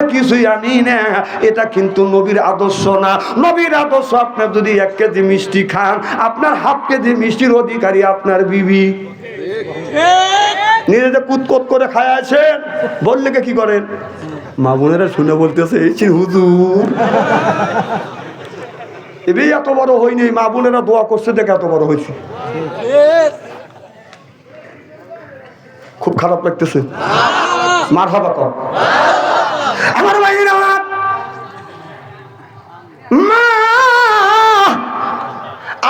কিছুই আনি না। এটা কিন্তু নবীর আদর্শ না। নবীর আদর্শ আপনার যদি এক কেজি মিষ্টি খান, আপনার হাফ কেজি মিষ্টির অধিকারী আপনার বিবি। নিজেদের কুতকুত করে খায় আছেন। বললে কি করেন? মা বোনেরা শুনে বলতেছে, এই হুজুর। এবে এত বড় হয়নি। মা বোনেরা দোয়া করছে, দেখে এত বড় হয়েছে। খুব খারাপ লাগতেছে। মার হবা কর। আমার আমার মা!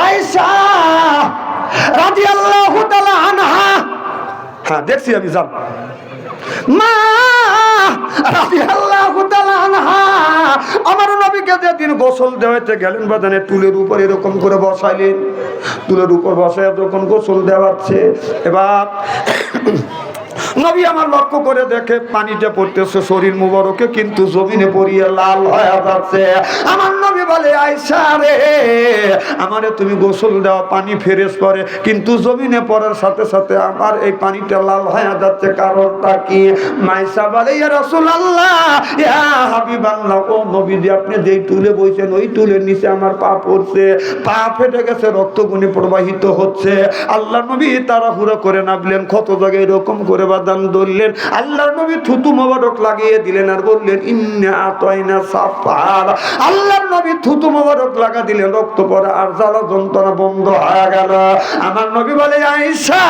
আয়েশা রাদিয়াল্লাহু তাআলা আনহা। হ্যাঁ দেখছি আমি, যান। মা! রাদিয়াল্লাহু তাআলা আনহা। আমার নবীকে যেদিন গোসল দেওয়াতে গেলেন বাদানে টুলের উপর এরকম করে বসাইলেন। টুলের উপর বসায় যখন গোসল দেওয়াচ্ছে, এবার নবী আমার লক্ষ্য করে দেখে পানিটা পড়তেছে, শরীর মুবারকে কিন্তু জমিনে পড়িয়ে লাল হয়ে যাচ্ছে। আমার নবী বলে আয়সা রে, আমারে তুমি গোসল দেওয়া পানি ফেরেস করে। কিন্তু জমিনে পড়ার সাথে সাথে আমার এই পানিটা লাল হয়ে যাচ্ছে। কারণটা কি? মাইসা বলে, ইয়া রাসূলুল্লাহ, ইয়া হাবিবাল্লাহ, ও নবীজি, আপনি যেই তুলে বইছেন, ওই তুলের নিচে আমার পা পড়ছে। পা ফেটে গেছে রক্ত রক্তগুনি প্রবাহিত হচ্ছে। আল্লাহ নবী তাড়াহুড়ো করে নামলেন কত জায়গায় এরকম করে বাদান ধরলেন, আল্লাহর নবী থুতু মোবারক লাগিয়ে দিলেন আর বললেন, ইন্না সাফার আল্লাহর নবী থুতু মোবারক লাগা দিলেন, রক্ত পড়া আর জ্বালা যন্ত্রণা বন্ধ হয়ে গেল। আমার নবী বলে, আয়েশা,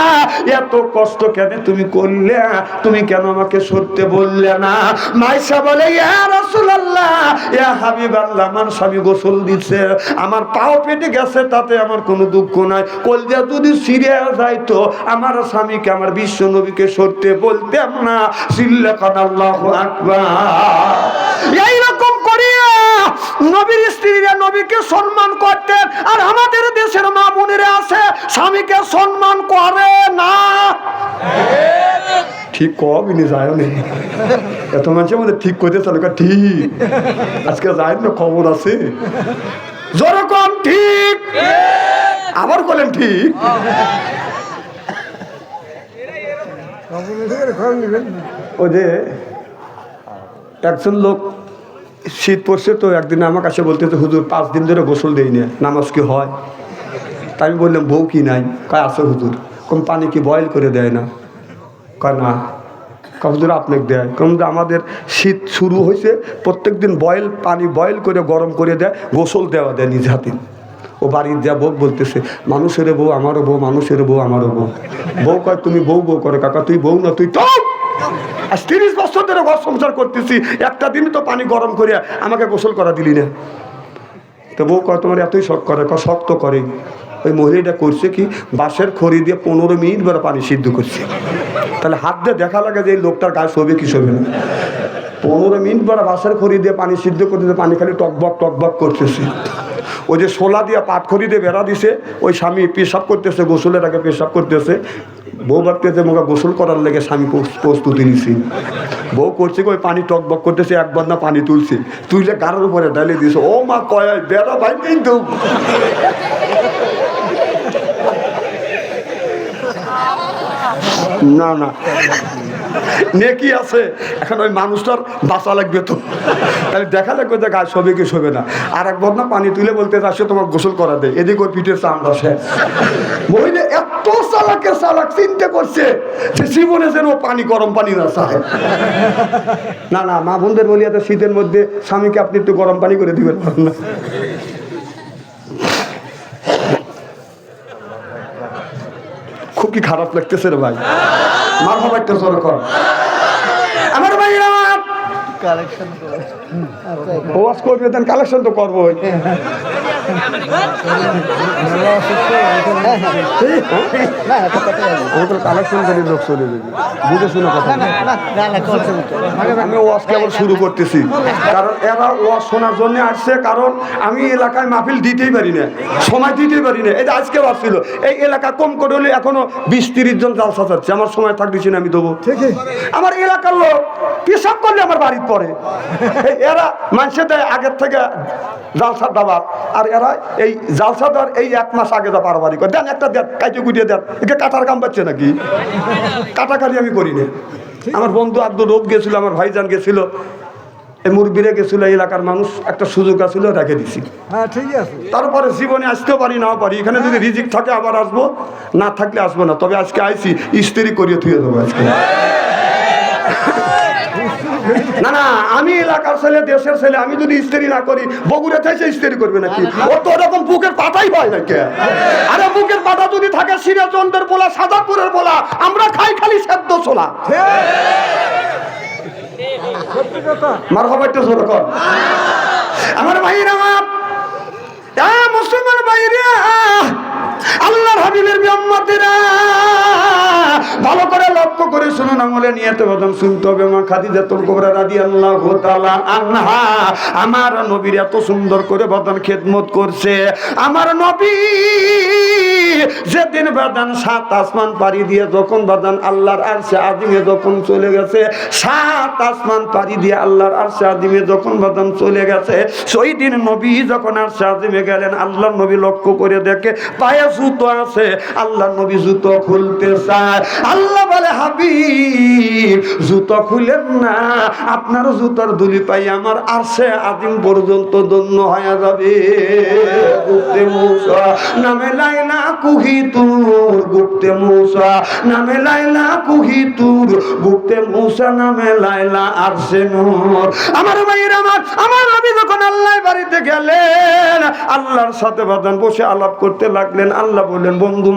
এত কষ্ট কেন তুমি করলে? তুমি কেন আমাকে সরতে বললে না? মাইশা বলে আমার পাও পেটে গেছে, তাতে আমার কোনো দুঃখ নাই। কলজা যদি সিরিয়া যাইতো আমার স্বামীকে, আমার বিশ্ব নবীকে সরতে বলতাম না, সিল্লাকান আল্লাহু আকবার। এইরকম করিয়া নবীর স্ত্রীরা নবীকে সম্মান করতেন, আর আমাদের দেশের মা বোনেরা আছে, স্বামীকে সম্মান করে না। ঠিক কবি নি যায় নেই এত মানুষের মধ্যে ঠিক করতে চলে ঠিক। আজকে যায় না খবর আছে। যেরকম ঠিক। আবার বলেন ঠিক। ওই যে একজন লোক শীত পড়ছে তো একদিন আমার কাছে বলতেছে হুজুর, পাঁচ দিন ধরে গোসল দেই না, নামাজ কি হয়? তাই আমি বললাম, বউ কি নাই? কয়, আছে হুজুর। কোন পানি কি বয়েল করে দেয় না? কয়, না। হুজুর, আপনাকে দেয়। কারণ আমাদের শীত শুরু হয়েছে প্রত্যেক দিন বয়েল পানি বয়েল করে গরম করে দেয়, গোসল দেওয়া দেয় নিজ হাতে। ও বাড়ির যা বউ বলতেছে, মানুষের বউ আমারও বউ, মানুষের বউ আমারও বউ। বউ কয়, তুমি বউ বউ করে, কাকা, তুই বউ না, তুই তো আজ তিরিশ বছর ধরে ঘর সংসার করতেছি, একটা দিন তো পানি গরম করে আমাকে গোসল করা দিলি না। তো বউ কয়, তোমার এতই শখ করে ক শক্ত করে ওই মহিলাটা করছে কি, বাঁশের খড়ি দিয়ে পনেরো মিনিট বেড়া পানি সিদ্ধ করছে। তাহলে হাত দিয়ে দেখা লাগে যে এই লোকটার গায়ে শোবে কি শোবে না। পনেরো মিনিট বেড়া বাঁশের খড়ি দিয়ে পানি সিদ্ধ করতেছে, পানি খালি টকবক টকবক করতেছে। ওই যে সোলা দিয়ে পাট খড়ি দিয়ে বেড়া দিছে, ওই স্বামী পেশাব করতেছে, গোসলের আগে পেশাব করতেছে। বউ ভাবতেছে মোকে গোসল করার লেগে স্বামী প্রস- প্রস্তুতি নিছি। বউ করছে ওই পানি টক টকবক করতেছে একবার না পানি তুলছে। তুইলে গাড়ার উপরে ডালে দিছে, ও মা, কয়, বেড়া ভাই কিন্তু না না। নেকি আছে? এখন ওই মানুষটার বাঁচা লাগবে তো। তাহলে দেখা লাগবে যে গাছ সবে কি শোবে না। আর একবার না পানি তুলে বলতে আসে, তোমার গোসল করা দেয় এদিকে ওই পিঠের চামড়া শেষ মহিলা এত চালাকের চালাক, চিন্তা করছে যে জীবনে যেন পানি, গরম পানি না চায়। না না, মা বোনদের বলি এত শীতের মধ্যে স্বামীকে আপনি একটু গরম পানি করে দিবেন না। খুব কি খারাপ লাগতেছে রে ভাই। মার একটা জোর কর। আমার ভাই আমার ওয়াজ করবে দেন কালেকশন তো করবোই। আমি শুরু করতেছি। কারণ এরা শোনার জন্য আসছে, কারণ আমি এলাকায় মাহফিল দিতেই পারি না। সময় দিতেই পারি না। এই আজকে এই এলাকা কম করে হলে এখনও বিশ তিরিশ জন জালসা আমার সময় থাকতেছি না, আমি দেবো। আমার এলাকার লোক পেশাব করলে আমার বাড়ির পরে এরা মানুষে দেয় আগের থেকে জালসা দাবা আর এরা এই জালসা দেওয়ার এই এক মাস আগে যা পারাবারি করে। দেন একটা দেন কাইতে গুটিয়ে দেন। একে কাটার কাম পাচ্ছে নাকি? কাটাকাটি আমি করি না। আমার বন্ধু আব্দুল রোগ গেছিল আমার ভাইজান গেছিল এই মুরব্বীরে গেছিল এই এলাকার মানুষ একটা সুযোগ আছিল রেখে দিছি। হ্যাঁ ঠিক আছে। তারপরে জীবনে আসতে পারি নাও পারি। এখানে যদি রিজিক থাকে আবার আসব না থাকলে আসব না। তবে আজকে আইছি স্ত্রী করিয়ে থুয়ে দেবো আজকে। না না আমি এলাকার ছেলে দেশের ছেলে আমি যদি স্ত্রী না করি বগুড়ে থেকে স্ত্রী করবে নাকি? ও তো ওরকম বুকের পাতাই পায় নাকি আরে বুকের পাতা যদি থাকে সিরাজন্দের পোলা সাদাপুরের পোলা আমরা খাই খালি সেদ্ধ ছোলা। মার হবার তো জোর কর। আমার ভাইরা আমার মুসলমান ভাইরা আল্লাহর হাবিবের বিম্মতেরা ভালো করে লক্ষ্য করে শুনুন আমলে নিয়তে বদন শুনতে হবে মা খাদিজা তোর কোবরা রাদি আল্লাহ আনহা। আমার নবীর এত সুন্দর করে বদন খেদমত করছে। আমার নবী যেদিন বাদান সাত আসমান পাড়ি দিয়ে যখন বাদান আল্লাহর আরশে আদিমে যখন চলে গেছে, সাত আসমান পাড়ি দিয়ে আল্লাহর আরশে আদিমে যখন বাদান চলে গেছে, সেই দিন নবী যখন আরশে আদিমে গেলেন, আল্লাহর নবী লক্ষ্য করে দেখে পায়ে জুতো আছে, আল্লাহর নবী জুতো খুলতে চায়। আল্লাহ বলে হাবিব, জুতো খুলেন না। আপনার জুতার দুলি পাই আমার আরশে আদিম পর্যন্ত দন্য হয়ে যাবে। গুপ্তে মুসা, নামে লাইলা কুহি তুর, গুপ্তে মুসা, নামে লাইলা কুহি তুর, গুপ্তে মুসা, নামে লাইলা আরশে নূর। আমার ভাইয়ের আমার আমার নবী যখন আল্লাহ বাড়িতে গেলেন, আল্লাহর সাথে বাদান বসে আলাপ করতে লাগলেন। আল্লাহ বললেন, বন্ধু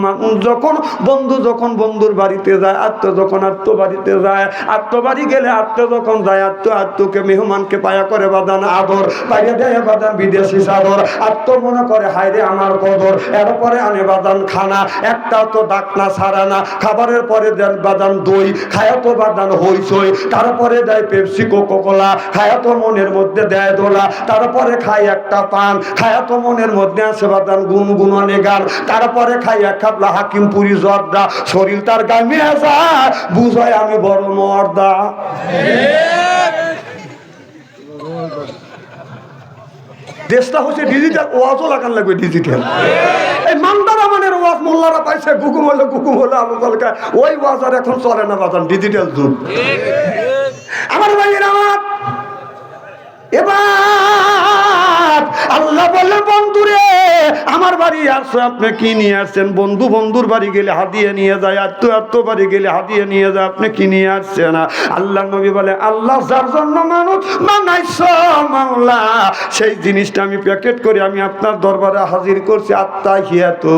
যখন বন্ধু যখন বন্ধুর বাড়িতে যায় আত্ম যখন আত্ম বাড়িতে যায় আত্ম বাড়ি গেলে আত্ম যখন যায়, আত্ম আত্মকে মেহমানকে পায়া করে বাদান আদর, পাইয়া দেয় বাদান বিদেশি সাদর। আত্ম মনে করে হাইরে আমার কদর, এরপরে আনে বাদান খানা একটাও তো ডাকনা ছাড়া না, খাবারের পরে দেন বাদান দই, খায়া তো বাদান হইসই তারপরে দেয় পেপসি কোকো কোলা খায়া তো মনের মধ্যে দেয় দোলা, তারপরে খাই একটা পান, খায়া তো মনের মধ্যে আছে বাদান গুনগুনানে গান, তারপরে খাই এক খাপলা হাকিম পুরি জর্দা, শরীর তার গামিয়ে যায় বুঝায় আমি বড় মর্দা। দেশটা হচ্ছে ডিজিটাল ওয়াজও লাগান লাগবে ডিজিটাল এই মান্দারা মানের ওয়াজ, মোল্লারা পাইছে গুকুম হলো গুকুম হলো আলু তলকা ওই ওয়াজ আর এখন চলে না বাজান ডিজিটাল যুগ। আমার ভাইয়ের আমার এবার আল্লাহ বললে বন্ধুরে আমার বাড়ি আসছে আপনি কি নিয়ে আসছেন? বন্ধু বন্ধুর বাড়ি গেলে হাতিয়ে নিয়ে যায় আত্ম আত্ম বাড়ি গেলে হাতিয়ে নিয়ে যায়, আপনি কি নিয়ে আসছেন? আল্লাহ নবী বলে, আল্লাহ যার জন্য মানুষ বানাইছ মাওলা। সেই জিনিসটা আমি প্যাকেট করে আমি আপনার দরবারে হাজির করছি আত্মা হিয়া তো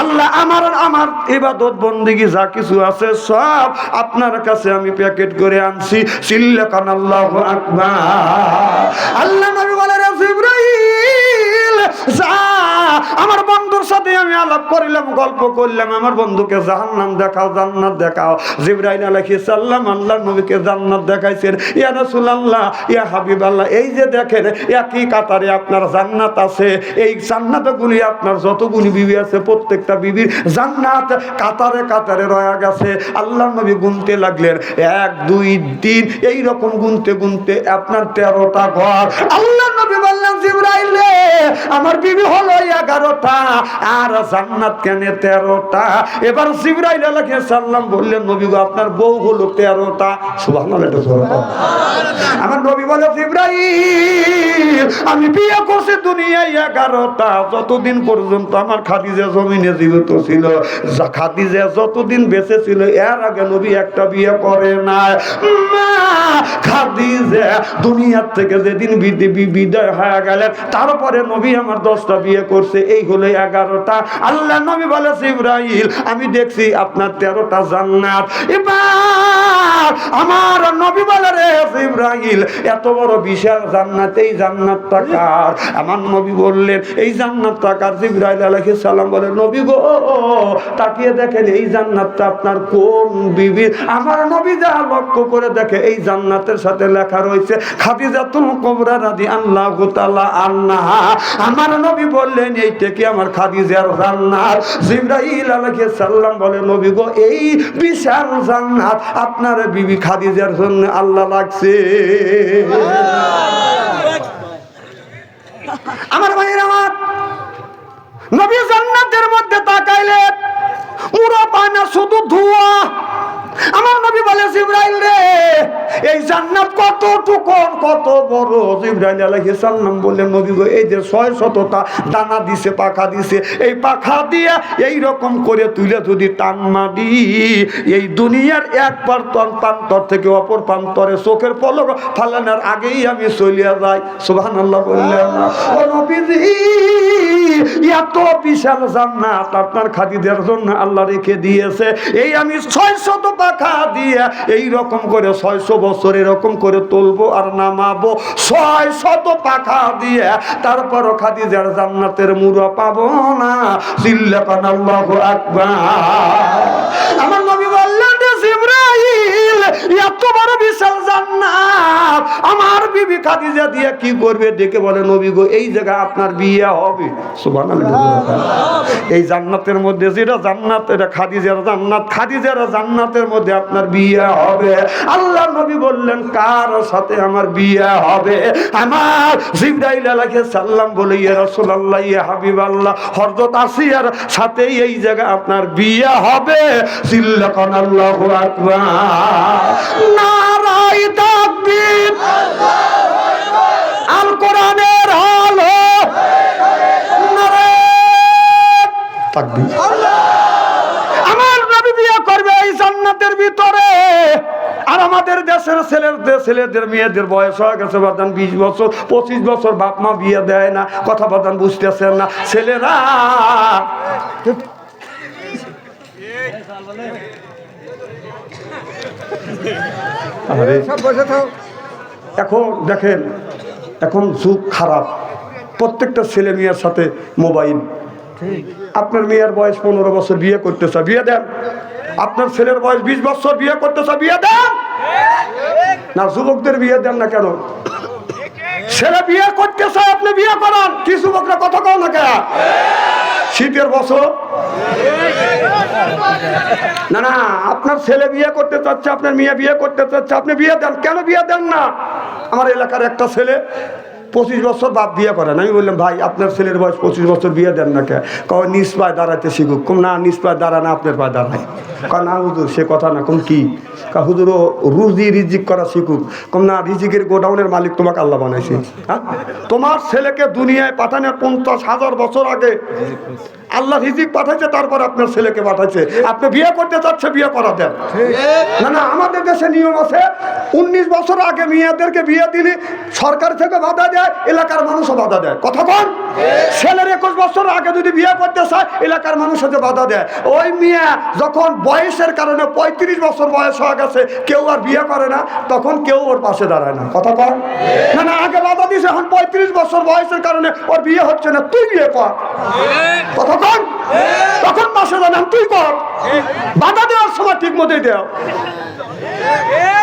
আল্লাহ আমার আমার যা কিছু আছে সব আপনার কাছে আমি প্যাকেট করে আনছি। সিল্লাকান আল্লাহু আকবার। আল্লাহ নবী বলে আমার বন্ধুর সাথে আমি আলাপ করিলাম, গল্প করলাম, আমার বন্ধুকে জাহান্নাম দেখাও, জান্নাত দেখাও। জিবরাইল আলাইহিস সালাম আল্লাহ নবীকে জান্নাত দেখাইছেন। ইয়া রাসূলুল্লাহ, ইয়া হাবিবাল্লাহ, এই যে দেখেন, একই কাতারে আপনার জান্নাত আছে। এই জান্নাতগুলি আপনার যতগুলি বিবি আছে, প্রত্যেকটা বিবির জান্নাত কাতারে কাতারে রয়া গেছে। আল্লাহ নবী গুনতে লাগলেন। এক, দুই, তিন এই রকম গুনতে গুনতে আপনার তেরোটা ঘর। আল্লাহ নবী বললেন, জিবরাইলে আমার বিবি হলো এগারোটা আর জান্নাত কেন তেরোটা। এবার জিবরাইল আলাইহিস সালাম বললেন, নবী গো, আপনার বউ হলো তেরোটা। সুবহানাল্লাহ আমার নবী বলে, জিবরাইল, আমি বিয়ে করছি দুনিয়ায় এগারোটা। যতদিন পর্যন্ত আমার খাদিজা জমিনে জীবিত ছিল খাদিজা যতদিন বেঁচে ছিল, এর আগে নবী একটা বিয়ে করে নাই। মা, খাদিজা দুনিয়ার থেকে যেদিন বিদায় হয়ে গেলেন, তারপরে নবী আমার দশটা বিয়ে করছে। এই হলো এগারোটা। আল্লাহ নবী বলে ইব্রাহিম, আমি দেখছি আপনার তেরোটা জান্নাত। এবার আমার নবী বলে, রে ইব্রাহিম, এত বড় বিশাল জান্নাত, এই জান্নাতটা কার? আমার নবী বললেন, এই জান্নাতটা কার? জিব্রাইল আলাইহিস সালাম বলে, নবী গো, তাকিয়ে দেখেন, এই জান্নাতটা আপনার কোন বিবির আমার নবী যা লক্ষ্য করে দেখে, এই জান্নাতের সাথে লেখা রয়েছে, খাদিজাতুল কুবরা রাদিয়াল্লাহু তাআলা আনহা। আমার নবী বললেন, এইটা কি আমার খাদিজার জান্নাত জিব্রাইল আলাইহিস সালাম বলে, নবী গো, এই বিশাল জান্নাত আপনার বিবি খাদিজার জন্য আল্লাহ লাগছে। আমার ভাইয়ের আমার নবী জান্নাতের মধ্যে তাকাইলে পুরো পায় না শুধু ধোঁয়া আমার নবী বলে, জিব্রাইল রে, এই জান্নাত কতটুকু কত বড়? ইব্রাহিম আলাইহিস সালাম বললেন, নবী গো, এই যে ছয় শতটা দানা দিছে, পাখা দিছে, এই পাখা দিয়ে এই রকম করে তুলে যদি টান মারি, এই দুনিয়ার এক প্রান্তর প্রান্তর থেকে অপর প্রান্তরে চোখের পলক ফালানোর আগেই আমি চলিয়া যাই। সুবহানাল্লাহ বললেন, ও নবীজি, এত বিশাল জান্নাত আপনার খাদিদের জন্য আল্লাহ রেখে দিয়েছে। এই আমি ছয় শত পাখা দিয়ে এই রকম করে ছয়শো বছর এরকম করে তুলবো আর নামাবো। ছয় শত পাখা দিয়ে তারপর খাদিজার জান্নাতের মুড়া পাবো না। আমার নবী বললেন যে জিবরাইল এত বড় বিশাল জান্নাত আমার বিবি খাদিজা দিয়ে কি করবে? ডেকে বলে, নবী গো, এই জায়গায় আপনার বিয়ে হবে। এই জান্নাতের মধ্যে যেটা জান্নাত, এটা খাদিজার জান্নাত। খাদিজার জান্নাতের মধ্যে আপনার বিয়ে হবে। আল্লাহ নবী বললেন, কার সাথে আমার বিয়ে হবে? আমার জিবরাইল আলাইহিস সালাম বলে রাসূলুল্লাহ, ইয়া হাবিবাল্লাহ, হযরত আসিয়ার সাথে এই জায়গা আপনার বিয়ে হবে। সিল্লাকান আল্লাহু আকবার। নারাই তাকবীর আল কোরআনের আলো নারায়ে আমার নবী বিয়ে করবে এই জান্নাতের ভিতরে। আর আমাদের দেশের ছেলেদের ছেলেদের মেয়েদের বয়স হয়ে গেছে বাদান বিশ বছর পঁচিশ বছর বাপ মা বিয়ে দেয় না কথা বাদান বুঝতেছেন না। ছেলেরা আরে সব বসে থাও। এখন দেখেন এখন যুগ খারাপ। প্রত্যেকটা ছেলে মেয়ের সাথে মোবাইল। আপনার মেয়ের বয়স পনেরো বছর বিয়ে করতে চায় বিয়ে দেন। আপনার ছেলের বয়স বিশ বছর বিয়ে করতে চায় বিয়ে দেন। না, যুবকদের বিয়ে দেন না কেন? ছেলে বিয়ে করতে চায়, আপনি বিয়ে করান। কি যুবকরা কথা কও না কেন? শীতের বছর। না না, আপনার ছেলে বিয়ে করতে চাচ্ছে, আপনার মেয়ে বিয়ে করতে চাচ্ছে, আপনি বিয়ে দেন। কেন বিয়ে দেন না? আমার এলাকার একটা ছেলে পঁচিশ বছর বাপ বিয়ে করেন আমি বললাম, ভাই, আপনার ছেলের বয়স পঁচিশ বছর বিয়ে দেন না কে? কয় নিজ পায়ে দাঁড়াতে শিখুক। কম, না, নিজ পায়ে দাঁড়ায় না, আপনার পায়ে দাঁড়ায় কয় না, হুজুর, সে কথা না। কম, কি? কা হুজুর, ও রুজি রিজিক করা শিখুক। কম, না, রিজিকের গোডাউনের মালিক তোমাকে আল্লাহ বানাইছে। হ্যাঁ? তোমার ছেলেকে দুনিয়ায় পাঠানোর পঞ্চাশ হাজার বছর আগে আল্লাহ রিজিক পাঠাইছে, তারপর আপনার ছেলেকে পাঠাইছে। আপনি বিয়ে করতে চাচ্ছে বিয়ে করা দেন। না না, আমাদের দেশে নিয়ম আছে, উনিশ বছর আগে মেয়েদেরকে বিয়ে দিলে সরকার থেকে বাধা দেয় এলাকার মানুষও বাধা দেয়। কথা কন? ছেলের একুশ বছর আগে যদি বিয়ে করতে চায়, এলাকার মানুষ হতে বাধা দেয়। ওই মেয়ে যখন বয়সের কারণে পঁয়ত্রিশ বছর বয়স হয়ে গেছে, কেউ আর বিয়ে করে না, তখন কেউ ওর পাশে দাঁড়ায় না। কথা কন? না না, আগে বাধা দিছে এখন পঁয়ত্রিশ বছর বয়সের কারণে ওর বিয়ে হচ্ছে না। তুই বিয়ে কর। কথা কন? তখন পাশে দাঁড়ান, তুই কর। বাধা দেওয়ার সময় ঠিক মতোই দেও।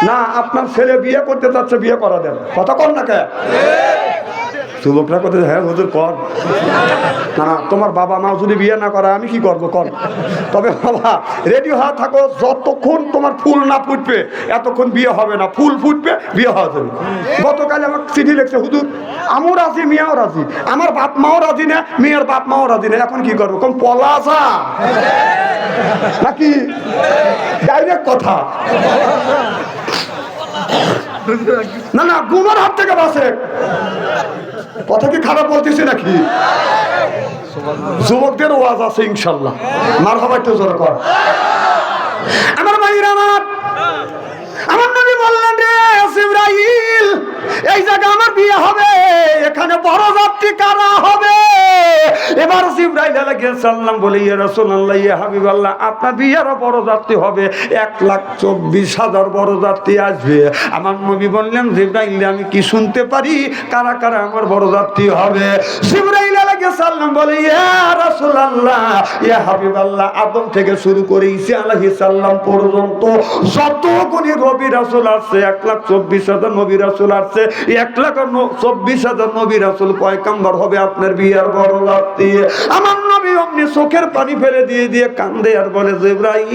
না, আপনার ছেলে বিয়ে করতে চাচ্ছে, বিয়ে করা দেন কথা কর না কে? যুবকরা করতে হ্যাঁ হুজুর, কর। না না, তোমার বাবা মা যদি বিয়ে না করে, আমি কি করব, কর। তবে বাবা রেডি হওয়া থাকো, যতক্ষণ তোমার ফুল না ফুটবে, এতক্ষণ বিয়ে হবে না। ফুল ফুটবে, বিয়ে হওয়া যাবে। গতকাল আমার চিঠি লিখছে, হুজুর, আমিও রাজি, মিয়াও রাজি। আমার বাপ মাও রাজি না, মেয়ের বাপ মাও রাজি না। এখন কি করব? কোন পলাশা নাকি? ডাইরেক্ট কথা। না না, গুনার হাত থেকে বাসে কথা কি খারাপ বলতেছি নাকি? যুবকদের ওয়াজ আছে, ইনশাল্লাহ। মার হবার তো জোর কর। আমার ভাইরা আমার। আমার নবী বললেন, রে ইব্রাহিম এই জায়গা আমার বিয়ে হবে এখানে বড় যাত্রী কারা হবে এবার সালাম বলে, ইয়া রাসূলুল্লাহ, ইয়া হাবিবাল্লাহ, আপনার বিয়েরও বড় যাত্রী হবে। এক লাখ চব্বিশ হাজার বড় যাত্রী আসবে। আমার নবী বললেন, জিব্রাইল, আমি কি শুনতে পারি? কারা কারা আমার বড় যাত্রী হবে? জিব্রাইল আপনার বিয়ার বড় রাত্রি আমার নবী অমনি চোখের পানি ফেলে দিয়ে দিয়ে কান্দে আর বলে, জিব্রাইল,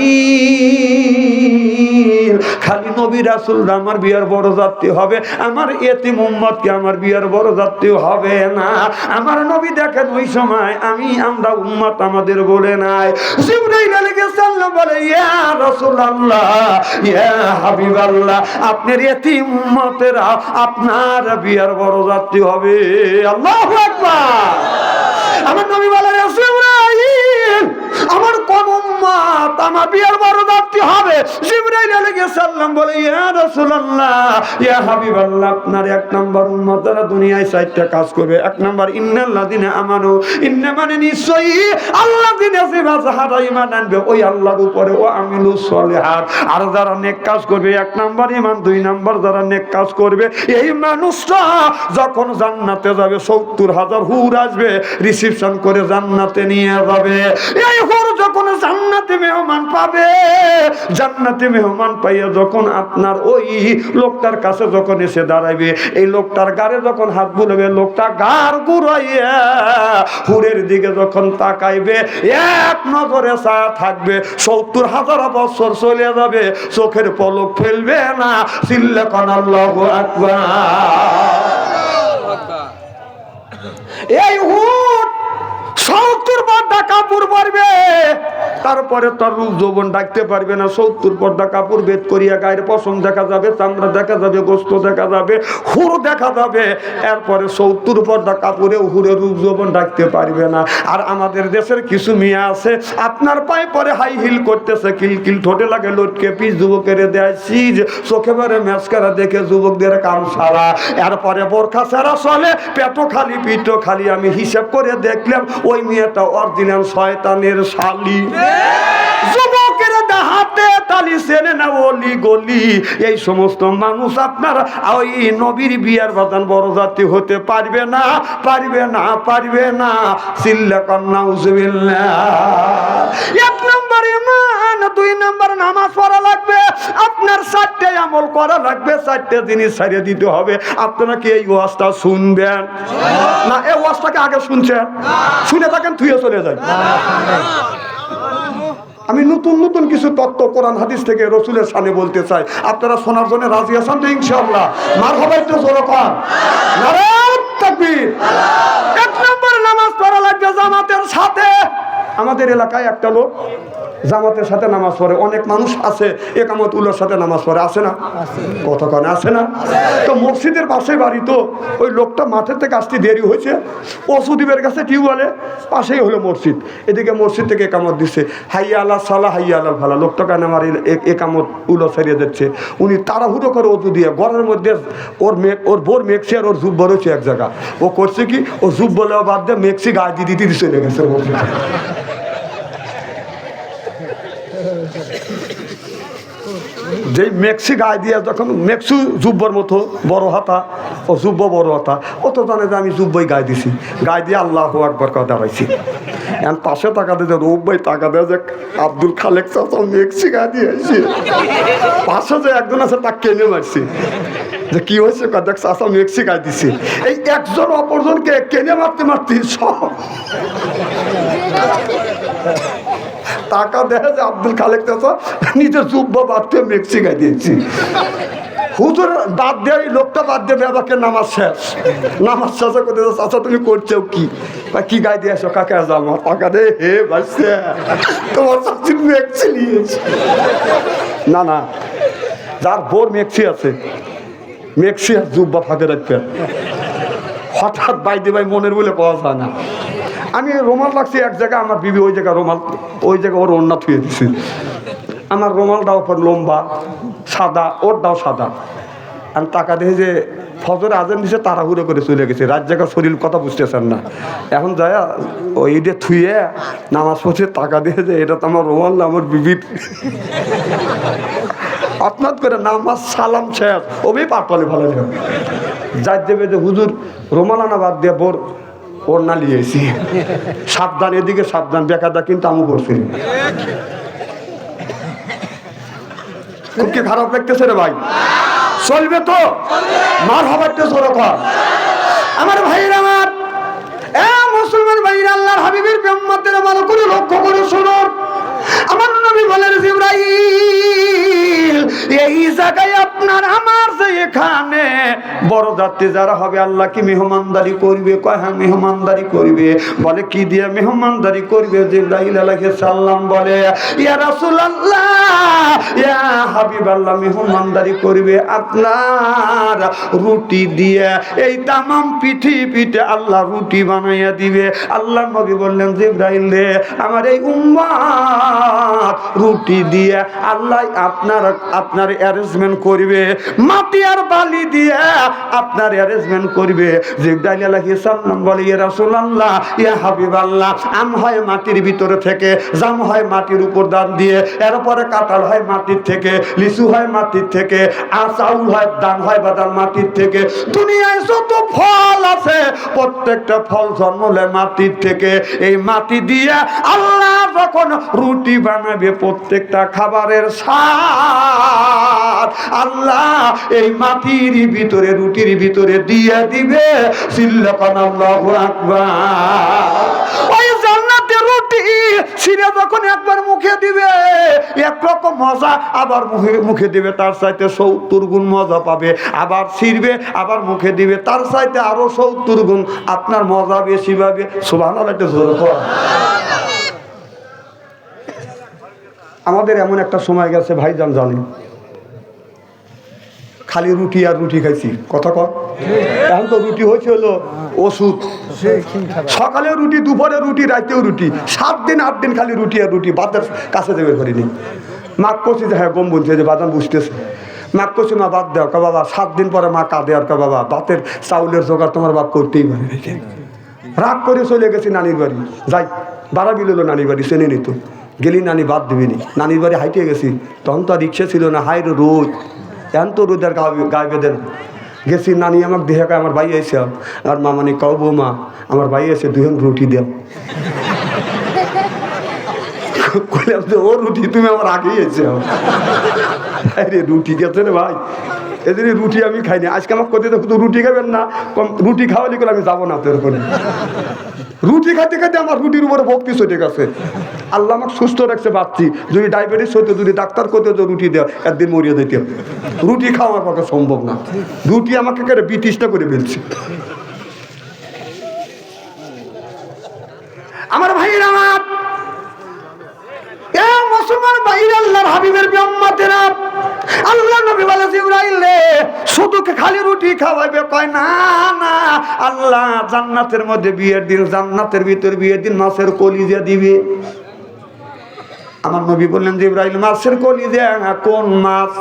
খালি নবী রাসূল আমার বিয়ার বড় যাত্রী হবে, আমার এতিম উম্মতকে আমার বিয়ার বড় যাত্রী হবে না। আমার নবী দেখে দেখেন ওই সময় আমি, আমরা উম্মত আমাদের বলে নাই। জিবরাইল আলাইহিস সালাম বলে, ইয়া রাসূলুল্লাহ, ইয়া হাবিবাল্লাহ, আপনার এতিম উম্মতেরা আপনার বিয়ার বড় যাত্রী হবে। আল্লাহু আকবার। আমার নবী বলে জিবরাইল, আমার কোন উম্মত আমার বিয়ার বড় যাত্রী হবে? জিবরাইল আলাইহিস সালাম বলে, ইয়া রাসূলুল্লাহ, ইয়া হাবিবাল্লাহ, আপনার এক নাম্বার উম্মতরা দুনিয়ায় চারটা কাজ করবে। এক নাম্বার, ইন্নাল্লাযিনা আমানু ইন্না মানে নিশ্চয়ই আল্লাযিনা যাহারা ঈমান আনবে, ওই আল্লাহর উপরে ও আমিলু সলিহাত। আর যারা নেক কাজ করবে, এক নাম্বার ঈমান, দুই নাম্বার যারা নেক কাজ করবে, এই মানুষটা যখন জান্নাতে যাবে, সত্তর হাজার হুর আসবে রিসিপশন করে জান্নাতে নিয়ে যাবে। এই হুর যখন জান্নাতে মেহমান পাবে জান্নাতে মেহমান পাইয়া যখন আপনার ওই লোকটার কাছে যখন এসে দাঁড়াইবে এই লোকটার গাড়ে যখন হাত বুলাবে লোকটা গার গুড়াইয়া হুরের দিকে যখন তাকাইবে এক নজরে ছায়া থাকবে সত্তর হাজার বছর চলে যাবে চোখের পলক ফেলবে না চিল্লে কন আল্লাহ আকবার। এই হুট সত্তর পর্দা কাপড় পরবে। তারপরে তার রূপ যৌবন ডাকতে পারবে না। সত্তর পর্দা কাপড় বেদ করিয়া গায়ের পশম দেখা যাবে, চামড়া দেখা যাবে, গোস্ত দেখা যাবে, হুর দেখা যাবে। এরপরে সত্তর পর্দা কাপড়ে হুরে রূপ যৌবন ডাকতে পারবে না। আর আমাদের দেশের কিছু মেয়ে আছে, আপনার পায়ে পরে হাই হিল করতেছে, কিল কিল ঠোঁটে লাগে লটকে পিস যুবকের দেয় সিজ, চোখে বারে ম্যাচকারা দেখে যুবকদের কাম সারা। এরপরে বোরখা সারা চলে, পেটো খালি পিঠো খালি। আমি হিসাব করে দেখলাম, ওই মেয়েটা অরিজিনাল শয়তানের শালি। যুবকের হাতে তালি সেনে না অলি গলি। এই সমস্ত মানুষ আপনার ওই নবীর বিয়ার বাদান বড় জাতি হতে পারবে না পারবে না পারবে না। সিল্লা কন্যা উজবিল্লা এক নম্বর ইমান দুই নম্বর নামাজ পড়া আপনার চারটে আমল করা লাগবে চারটে জিনিস ছাড়িয়ে দিতে হবে। আপনারা কি এই ওয়াজটা শুনবেন? না এই ওয়াজটাকে আগে শুনছেন? শুনে থাকেন থুয়ে চলে যায় আমি নতুন নতুন কিছু তত্ত্ব কোরআন হাদিস থেকে রসুলের সামনে বলতে চাই। আপনারা শোনার জন্য রাজি আছেন তো ইনশাল্লাহ মার হবাই তো জোর তাকবীর। এক নম্বর নামাজ পড়া লাগবে জামাতের সাথে। আমাদের এলাকায় একটা লোক জামাতের সাথে নামাজ পড়ে। অনেক মানুষ আছে একামত উল্লার সাথে নামাজ পড়ে। আছে না? কতক্ষণ আছে না? তো মসজিদের পাশে বাড়ি তো। ওই লোকটা মাঠের থেকে আসতে দেরি হয়েছে। ওসুদীপের কাছে টিউবওয়েলে পাশেই হলো মসজিদ। এদিকে মসজিদ থেকে একামত দিচ্ছে। হাইয়া আল্লাহ সালা, হাইয়া আল্লাহ ভালা লোকটা কেন আমার একামত উলো ছাড়িয়ে যাচ্ছে উনি তাড়াহুড়ো করে অজু দিয়ে, ঘরের মধ্যে ওর মেঘ ওর বোর মেক্সি আর ওর জুব বড়ছে এক জায়গা ও করছে কি? ও জুব বলেও বাদ দিয়ে মেক্সি গায়ে দিয়ে দিতে দিয়ে চলে গেছে যেই মেক্সি গায়ে দিয়ে যখন মেক্সু জুব্বর মতো বড় হাতা ও জুব্ব বড় হাতা, ও তো জানে যে আমি জুব্বই গায়ে দিছি। গায়ে দিয়ে আল্লাহ একবার কথা দাঁড়াইছি এখন পাশে টাকা দিয়ে রোববাই দেয় যে আব্দুল খালেক চাচা মেক্সি গায়ে দিয়ে আসি পাশে যে একজন আছে তা কেনে মারছি। যে কি হয়েছে দেখ চাচা মেক্সি গায়ে দিছি। এই একজন অপরজনকে কেনে মারতে মারতে সব টাকা দেয় যে আব্দুল খালেক চাচা নিজের জুব্বা মেক্সি গায়ে দিয়েছি। হুজুর বাদ দেয় লোকটা বাদ দেবে বাবাকে নামাজ শেষ। নামাজ শেষে করে চাচা, তুমি করছ কি? বা কি গায়ে দিয়ে আসো কাকে জামা টাকা দে? হে বাসছে তোমার চাচির মেক্সি নিয়েছে। না না, যার বোর মেক্সি আছে, মেক্সি আর জুব্বা ফাঁকে রাখবেন হঠাৎ বাইদে ভাই মনের বলে পাওয়া যায় না। আমি রোমাল লাগছি এক জায়গায় আমার বিবি, ওই জায়গায় রোমাল, ওই জায়গায় ওর অন্য থুয়ে দিছি। আমার রোমালটাও লম্বা, সাদা, ওরটাও সাদা। আমি টাকা দিয়ে যে ফজরে আজান দিছে, তাড়াহুড়ো করে চলে গেছে। রাত জায়গা শরীর কথা বুঝতেছেন না। এখন যায় ওই যে থুয়ে নামাজ পড়ছে, টাকা দিয়ে যে এটা তো আমার রোমাল আমার বিবির আপনার করে নামাজ সালাম শেষ। ওবি পাটপালে ভালো যাবে যার দেবে যে হুজুর রোমালানা বাদ দিয়ে বোর লিয়েছি সাবধান, এদিকে সাবধান কিন্তু করছি খুব কি খারাপ রে ভাই? চলবে তো? মার হবার তো সরকার আমার ভাইরা আমার। মুসলমান ভাইরা আল্লাহর হাবিবের ব্রহ্মাদের করে লক্ষ্য করে শোনো আমার নবী বলেন এখানে? বড় যাত্রী যারা হবে, আল্লাহ কি মেহমানদারি করবে? কয় হ্যাঁ মেহমানদারি করবে। বলে, কি দিয়ে মেহমানদারি করবে? জিব্রাইল আলাইহিস বলে, ইয়া রাসূলুল্লাহ, ইয়া হাবিবাল্লাহ, মেহমানদারি করবে আপনার রুটি দিয়ে। এই তামাম পৃথিবীতে আল্লাহ রুটি বানাইয়া দিবে। আল্লাহ নবী বললেন, জিব্রাইল রে, আমার এই উম্মাদ রুটি দিয়ে আল্লাহ আপনার আপনার অ্যারেঞ্জমেন্ট করবে। মাটি আর বালি দিয়ে আপনার অ্যারেঞ্জমেন্ট করবে। জিব্রাইল আলাইহিস সালাম বলে ইয়া রাসূলুল্লাহ, ইয়া হাবিবাল্লাহ, আম হয় মাটির ভিতরে থেকে, জাম হয় মাটির উপর দান দিয়ে, এরপরে কাঁঠাল হয় মাটির থেকে, লিচু হয় মাটির থেকে আর চাউল হয় দান হয় বাদাম মাটির থেকে। দুনিয়ায় যত ফল আছে, প্রত্যেকটা ফল জন্মলে মাটির থেকে। এই মাটি দিয়ে আল্লাহ যখন রুটি বানাবে প্রত্যেকটা খাবারের স্বাদ, আল্লাহ এই মাটির ভিতরে, রুটির ভিতরে দিয়ে দিবে। ছিঁড়ে যখন একবার মুখে দিবে একরকম মজা আবার মুখে মুখে দিবে, তার সত্তর গুণ মজা পাবে। আবার ছিঁড়বে, আবার মুখে দিবে, তার চাইতে আরও সত্তর গুণ আপনার মজা বেশি পাবে। আমাদের এমন একটা সময় গেছে, ভাইজান জানেন খালি রুটি আর রুটি খাইছি। কথা কর এখন তো রুটি হয়েছে হলো ওষুধ। সকালে রুটি দুপুরে রুটি, রাতেও রুটি। সাত দিন, আট দিন খালি রুটি আর রুটি। বাতের কাছে দেবে করিনি। মাক করছি যে হ্যাঁ গম বলছে যে বাদাম বুঝতেছে। মাক করছি মা, বাদ দেও। কা বাবা, সাত দিন পরে মা কাঁদে। আর কা বাবা, বাতের চাউলের জোগাড় তোমার বাপ করতেই পারে রাগ করে চলে গেছি নানির বাড়ি। যাই, বাড়া বিল নানির বাড়ি, চেনে নিত। গেলি নানি বাদ দিবিনি নানির বাড়ি হাইটে গেছি। তখন তো আর রিক্সা ছিল না। হাই রোদ। এখন তো রোদের গায়ে বেঁধে না গেছি নানি আমাকে কয়, আমার ভাই এসে আর মা মানে কও বৌমা আমার ভাই এসে দুজন রুটি দেও। যে ও রুটি তুমি আমার আগেই এসে রুটি গেছে রে ভাই। এদের রুটি আমি খাইনি। আজকে আমার কোথায় তো রুটি খাবেন না। কম রুটি খাওয়ালি করে আমি যাব না তোর করে রুটি খাইতে খাইতে আমার রুটির উপরে ভক্তি চটে গেছে। আল্লাহ আমাকে সুস্থ রাখছে বাচ্চি। যদি ডায়াবেটিস হতো যদি ডাক্তার করতে তো রুটি দেওয়া একদিন মরিয়ে দিতে। রুটি খাওয়া আমার পক্ষে সম্ভব না। রুটি আমাকে কেটে বিতৃষ্ণা করে ফেলছে। আমার ভাইয়ের আমার এ মুসলমান ভাইরা আল্লাহর হাবিবের বিম্মাতেরা আল্লাহ নবী বলে জিবরাইল রে খালি রুটি খাওয়াবে কয়, না আল্লাহ জান্নাতের মধ্যে বিয়ের দিন ভিতর বিয়ের দিন মাছের কলিজা দিবে। আমার নবী বললেন, জিব্রাইল, মাছের কলিজা কোন মাছ?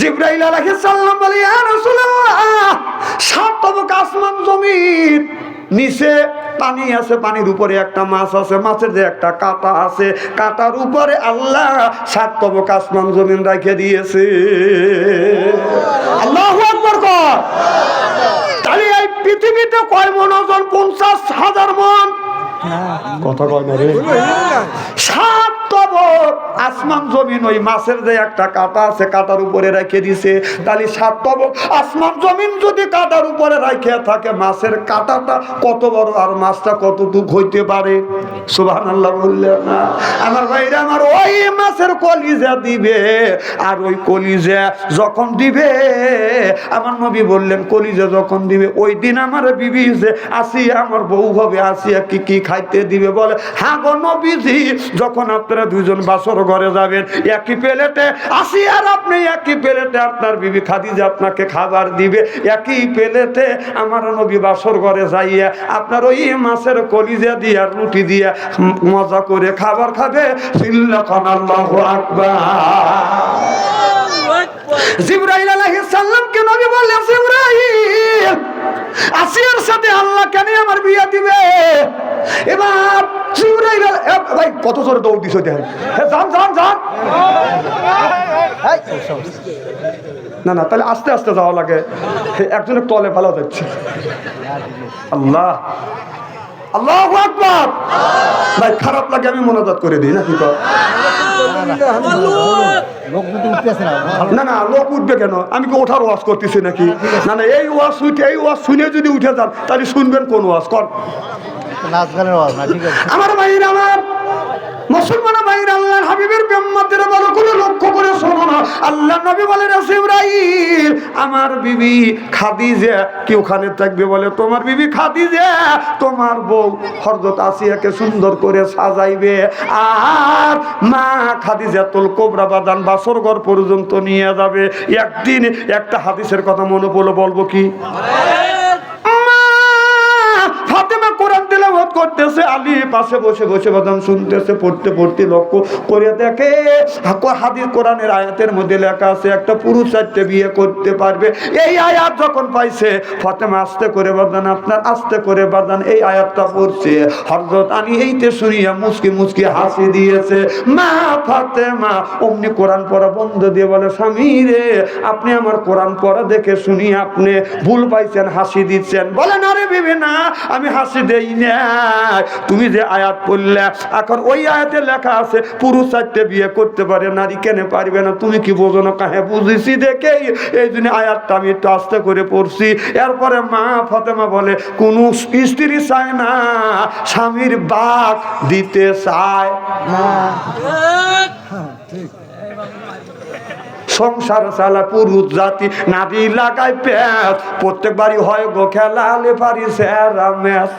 জিব্রাইল আলাইহিস সালাম বলে, ইয়া রাসূলুল্লাহ, সাত তবক আসমান জমিন নিচে পানি আছে, পানির উপরে একটা মাছ আছে, মাছের যে একটা কাঁটা আছে, কাঁটার উপরে আল্লাহ সাত তবক আসমান জমিন রেখে দিয়েছে। আল্লাহ তাহলে এই পৃথিবীতে কয় মন ওজন? পঞ্চাশ হাজার মন। কথা কয় সাত তবক আসমান, জমিন, ওই মাছের যে একটা কাঁটা আছে, কাঁটার উপরে রেখে দিছে। তাহলে সাত আসমান, জমিন যদি কাঁটার উপরে রেখে থাকে, মাছের কাঁটাটা কত বড় আর মাছটা হইতে পারে? আল্লাহ বললেন না। আমার আমার ওই মাছের কলিজা দিবে। আর ওই কলিজা যখন দিবে, আমার নবী বললেন, কলিজা যখন দিবে, ওই দিন আমার বিবি আসিয়া, আমার বউ হবে, আসিয়া কি কি খাইতে দিবে? বলে হ্যাঁ গো নবীজি, যখন আপনারা দুজন বাসর ঘরে যাবেন। একই প্লেটে আসি আর আপনি একই প্লেটে আপনার বিবি খাদিজা আপনাকে খাবার দিবে। একই প্লেটে আমার নবী বাসর ঘরে যাইয়া আপনার ওই মাছের কলিজা দিয়া, রুটি দিয়া মজা করে খাবার খাবে। আল্লাহু আসিয়ার সাথে আল্লাহ কেন আমার বিয়ে দিবে। এবার আলা- ভাই, কত জোরে দৌড় দিছ দেখেন। যান যান যান। না না, তাহলে আস্তে আস্তে যাওয়া লাগে। একজনের তলে ভালো যাচ্ছে। আল্লাহ। আল্লাহ আকবার। ভাই, খারাপ লাগে, আমি মনোজাত করে দিই, না কি না না, লোক উঠবে কেন? আমি কি ওঠার ওয়াজ করতেছি নাকি? না না, এই ওয়াজ শুনতে এই ওয়াজ শুনে যদি উঠে যান, তাহলে শুনবেন কোন ওয়াজ, কর। নাচ বিবি ওখানে থাকবে বলে? তোমার বিবি খাদিজা, তোমার বউ হরজত আসিয়াকে সুন্দর করে সাজাইবে। আর মা খাদিজা তোল কোবরা বাদান বাসরঘর পর্যন্ত নিয়ে যাবে। একদিন একটা হাদিসের কথা মনে পড়ল বলব কি? করতেছে, আলী পাশে বসে বসে বাদাম শুনতেছে, পড়তে পড়তে লক্ষ্য করে দেখে হাদিস কোরআনের আয়াতের মধ্যে লেখা আছে, একটা পুরুষ চারটে বিয়ে করতে পারবে। এই আয়াত যখন পাইছে, ফাতেমা আস্তে করে বাদান, আপনার আস্তে করে বাদান, এই আয়াতটা পড়ছে। হরজত আনি এইতে শুনিয়া মুসকি মুসকি হাসি দিয়েছে, মা ফাতেমা। অমনি কোরআন পড়া বন্ধ দিয়ে বলে, স্বামী রে, আপনি আমার কোরআন পড়া দেখে শুনি আপনি ভুল পাইছেন, হাসি দিচ্ছেন। বলে, না রে বিবি না আমি হাসি দেই না। তুমি যে আয়াত পড়লে এখন ওই আয়াতে লেখা আছে পুরুষ চারটে বিয়ে করতে পারে নারী কেন পারবে না? তুমি কি বোঝো না কাহে? বুঝেছি দেখেই। এই জন্য আয়াতটা আমি একটু আস্তে করে পড়ছি। এরপরে মা ফাতেমা বলে কোন স্ত্রী চায় না স্বামীর বাঘ দিতে চায়। সংসার চালা পুরুষ জাতি নারী লাগায় প্যাঁচ প্রত্যেক বাড়ি হয় গো খেলা পারি স্যারা ম্যাচ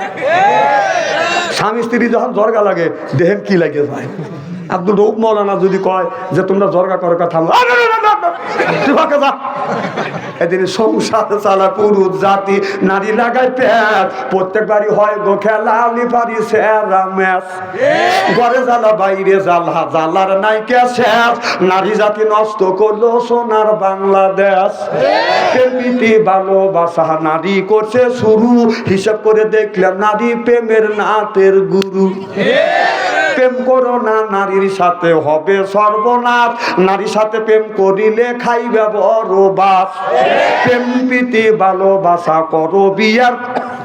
স্বামী স্ত্রী যখন জর্গা লাগে দেহের কি লাগে ভাই আব্দুল রৌফ মৌলানা যদি কয় যে তোমরা জর্গা করার কথা। এদিন সংসার চালা পুরুষ, জাতি, নারী লাগায় প্যাঁচ প্রত্যেক বাড়ি হয় গো খেলা আলি পারি স্যারা ম্যাচ। ঘরে জ্বালা, বাইরে জ্বালা, জ্বালার নাইকে শেষ। নারী জাতি নষ্ট করল সোনার বাংলাদেশ। প্রেমিতি ভালোবাসা নারী করছে শুরু। হিসাব করে দেখলাম নারী প্রেমের নাতের গুরু। প্রেম করো না, নারীর সাথে হবে সর্বনাশ। নারীর সাথে প্রেম করিলে খাইবে বড় বাস প্রেম, প্রীতি, ভালোবাসা করো বিয়ার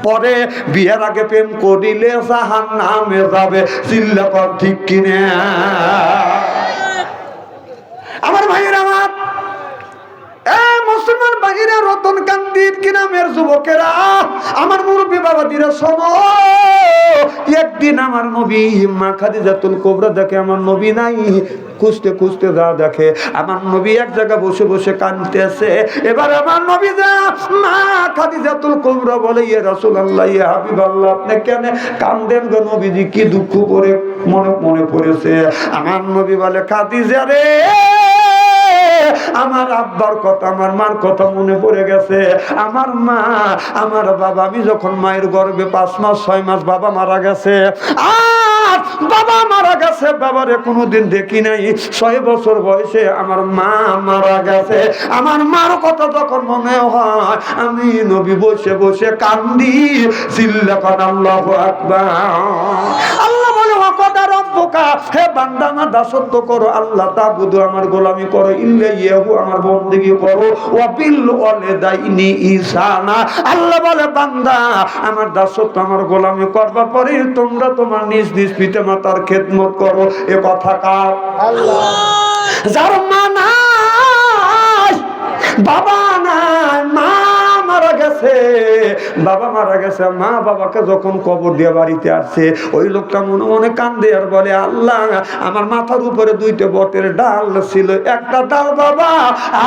পরে। বিয়ের আগে প্রেম করিলে জাহান নামে যাবে চিল্লা কর ঠিক কিনে। আমার ভাইয়ের, আমার মুসলমান বাহিরে রতন কান্দির কি নামের যুবকেরা? আমার মুরব্বী বাবা দিরা শোনো। একদিন আমার নবী মা কোবরা দেখে, আমার নবী নাই। খুঁজতে খুঁজতে যা দেখে, আমার নবী এক জায়গায় বসে বসে এবার আমার নবী যা, মা কোবরা বলে ইয়ে রাসূলুল্লাহ ইয়ে হাবিবাল্লাহ, আপনি কেন কান্দেন গো নবীজি? কি দুঃখ করে মনে মনে পড়েছে। আমার নবী বলে, খাদিজা রে আমার আব্বার কথা, আমার মার কথা মনে পড়ে গেছে। আমার মা, আমার বাবা, আমি যখন মায়ের গর্ভে পাঁচ মাস, ছয় মাস বাবা মারা গেছে, আর বাবা মারা গেছে, বাবারে কোনোদিন দেখি নাই। ছয় বছর বয়সে আমার মা মারা গেছে। আমার মার কথা যখন মনে হয়, আমি নবী বসে বসে কান্দি চিল্লা কর আল্লাহ আকবার। আল্লাহ বলে হে বান্দা আমার দাসত্ব করো আল্লাহ তা বুধু আমার গোলামি করো ইল্লে ইয়েহু আমার বন্দেগি করো ওয়াবিল ওয়ালিদাইনি ইসানা আল্লাহ বলে বান্দা আমার দাসত্ব আমার গোলামি করবার পরে তোমরা তোমার নিজ নিজ পিতা মাতার খেদমত করো। এ কথা কার? যার মা নাই বাবা গেছে। বাবা মারা গেছে, মা বাবাকে যখন কবর দিয়ে বাড়িতে আসছে, ওই লোকটা মনে মনে কান্দে আর বলে, আল্লাহ, আমার মাথার উপরে দুইটা বটের ডাল ছিল, একটা ডাল বাবা,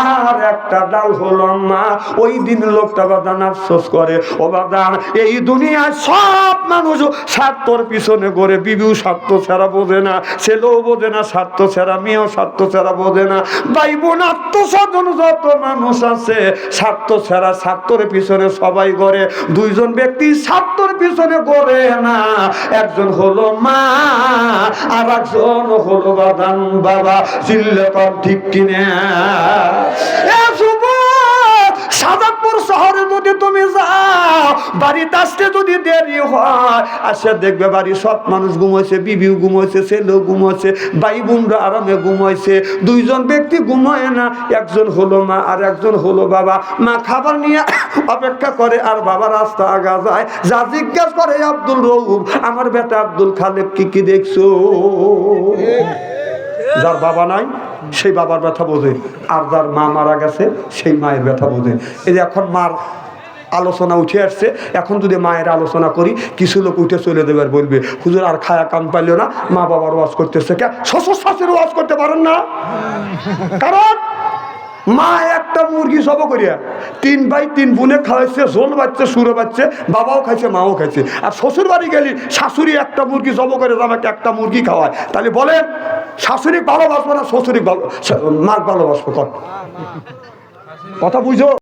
আর একটা ডাল হলো মা ওই দিন লোকটা বাদান আফসোস করে, ও বাদান, এই দুনিয়ায় সব মানুষ স্বার্থর পিছনে গড়ে বিবিও স্বার্থ ছাড়া বোঝে না, ছেলেও বোঝে না, স্বার্থ ছাড়া, মেয়েও স্বার্থ ছাড়া বোঝে না। ভাই বোন, আত্মস্বজন যত মানুষ আছে, স্বার্থ ছাড়া, স্বার্থর পিছনে সবাই গড়ে দুইজন ব্যক্তি স্বার্থর পিছনে গড়ে না। একজন হলো মা আর একজন হলো বাদান বাবা। চিল্লে ঠিক কিনে? সাজাদপুর শহরে যদি তুমি যাও, বাড়িতে আসতে যদি দেরি হয়, আসে দেখবে বাড়ি সব মানুষ ঘুমাইছে বিবিও ঘুমাইছে ছেলেও ঘুমাইছে ভাই বোনরা আরামে ঘুমাইছে দুইজন ব্যক্তি ঘুমায় না, একজন হলো মা আর একজন হলো বাবা। মা খাবার নিয়ে অপেক্ষা করে আর বাবা রাস্তা আগা যায়। যা জিজ্ঞাসা করে আব্দুল রৌফ আমার বেটা আব্দুল খালেক কি কি দেখছ? যার বাবা নাই সেই বাবার ব্যথা বোঝে আর যার মা মারা গেছে, সেই মায়ের ব্যথা বোঝে এই যে এখন মার আলোচনা উঠে আসছে, এখন যদি মায়ের আলোচনা করি, কিছু লোক উঠে চলে দেবে আর বলবে, হুজুর, আর খায়া কান পাইল না, মা বাবার ওয়াজ করতেছে কে শ্বশুর শাশুড়ি ওয়াজ করতে পারেন না। কারণ মা একটা মুরগি সব করিয়া তিন ভাই, তিন বোনে খাওয়াইছে জোল বাচ্চে, সুরে বাচ্চা, বাবাও খাইছে, মাও খাইছে। আর শ্বশুর বাড়ি গেলি, শাশুড়ি একটা মুরগি সব করে আমাকে একটা মুরগি খাওয়ায়। তাহলে বলেন শাশুড়ি ভালোবাসবো না শ্বশুরি ভালো মার ভালোবাসবো কর কথা বুঝো?